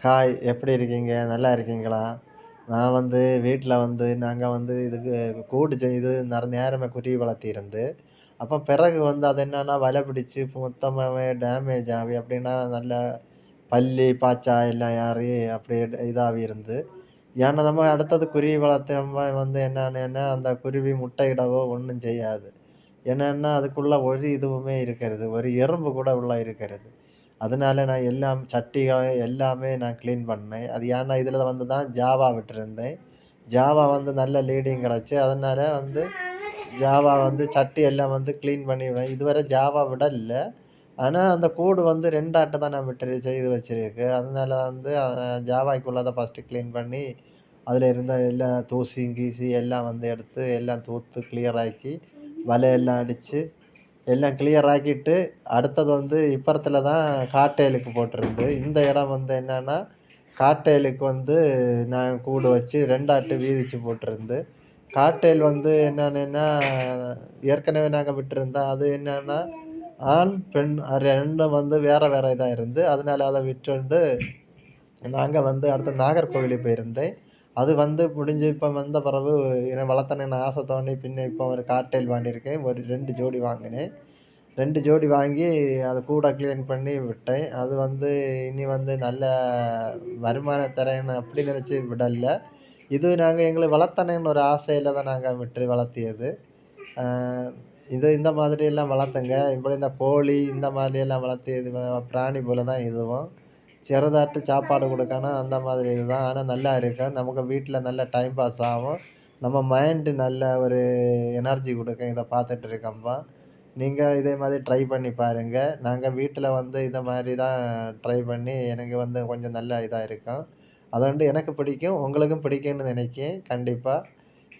Hi எப்படி இருக்கீங்க? நல்லா இருக்கீங்களா? நான் வந்து வீட்டில் வந்து நாங்கள் வந்து இதுக்கு கூட்டு செய்து நிறைய நேரமே குருவி வளர்த்தியிருந்து அப்போ பிறகு வந்து அது என்னென்னா வலை பிடிச்சி மொத்தமாகவே டேமேஜ் ஆகி அப்படின்னா நல்ல பல்லி பாச்சா எல்லாம் ஏறி அப்படியே இதாகி இருந்து ஏன்னா நம்ம அடுத்தது குருவி வளர்த்தோம்னா வந்து என்னென்னா அந்த குருவி முட்டையிடவோ ஒன்றும் செய்யாது. என்னென்னா அதுக்குள்ளே ஒரு இதுவுமே இருக்கிறது ஒரு எறும்பு கூட உள்ளே இருக்கிறது. அதனால நான் எல்லாம் சட்டிகள் எல்லாமே நான் க்ளீன் பண்ணேன். அது ஏன்னா இதில் வந்து தான் ஜாவா விட்டுருந்தேன். ஜாவா வந்து நல்ல லீடிங் கிடச்சி அதனால் வந்து ஜாவா வந்து சட்டி எல்லாம் வந்து க்ளீன் பண்ணிவிடுவேன் இதுவரை ஜாவா விடல. ஆனால் அந்த கூடு வந்து ரெண்டாட்டு தான் நான் விட்டு செய்து வச்சுருக்கு. அதனால வந்து ஜாவாய்க்குள்ளே தான் ஃபஸ்ட்டு க்ளீன் பண்ணி அதில் இருந்த எல்லா தூசி கீசி எல்லாம் வந்து எடுத்து எல்லாம் தூத்து கிளியர் ஆக்கி வலையெல்லாம் அடித்து எல்லாம் கிளியர் ஆக்கிட்டு அடுத்தது வந்து இப்பறத்தில் தான் காட்டேலுக்கு போட்டிருந்து. இந்த இடம் வந்து என்னென்னா காட்டேலுக்கு வந்து நான் கூடு வச்சு ரெண்டாட்டு வீதிச்சு போட்டிருந்து. காட்டேல் வந்து என்னென்னா ஏற்கனவே நாங்கள் விட்டுருந்தோம் அது என்னென்னா ஆண் பெண் ரெண்டும் வந்து வேறு வேறு இதாக இருந்து. அதனால அதை விட்டுண்டு நாங்கள் வந்து அடுத்து நாகர்கோவிலுக்கு போயிருந்தேன். அது வந்து முடிஞ்சு இப்போ வந்த பிறகு என்னை வளர்த்தணுன்னு ஆசை தோண்டி பின்ன இப்போ ஒரு காக்டெயில் வாங்கியிருக்கேன். ஒரு ரெண்டு ஜோடி வாங்கினேன். ரெண்டு ஜோடி வாங்கி அதை கூட க்ளீன் பண்ணி விட்டேன். அது வந்து இனி வந்து நல்ல வருமானம் தரேன்னு அப்படி நினச்சி விடலை. இது நாங்கள் எங்களுக்கு வளர்த்தனேன்னு ஒரு ஆசையில் தான் நாங்கள் விட்டு வளர்த்தியது. இது இந்த மாதிரியெல்லாம் வளர்த்துங்க. இப்போ இந்த கோழி இந்த மாதிரியெல்லாம் வளர்த்து இது பிராணி போல் தான் இதுவும். சிறதாட்டு சாப்பாடு கொடுக்கணும் அந்த மாதிரி இதுதான் ஆனால் நல்லா இருக்கும் நமக்கு வீட்டில் நல்ல டைம் பாஸ் ஆகும் நம்ம மைண்டு நல்ல ஒரு எனர்ஜி கொடுக்கும் இதை பார்த்துட்டு இருக்கோம்பா நீங்கள் இதே மாதிரி ட்ரை பண்ணி பாருங்கள் நாங்கள் வீட்டில் வந்து இதை மாதிரி தான் ட்ரை பண்ணி எனக்கு வந்து கொஞ்சம் நல்ல இதாக இருக்கும் அதை வந்து எனக்கு பிடிக்கும் உங்களுக்கும் பிடிக்கும்னு நினைக்கிறேன் கண்டிப்பாக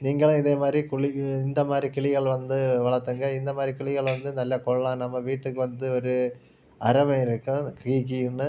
நீங்களும் இதே மாதிரி குழி இந்த மாதிரி கிளிகள் வந்து வளர்த்துங்க இந்த மாதிரி கிளிகள் வந்து நல்லா கொள்ளலாம் நம்ம வீட்டுக்கு வந்து ஒரு அறவை இருக்கும் கீ கீன்னு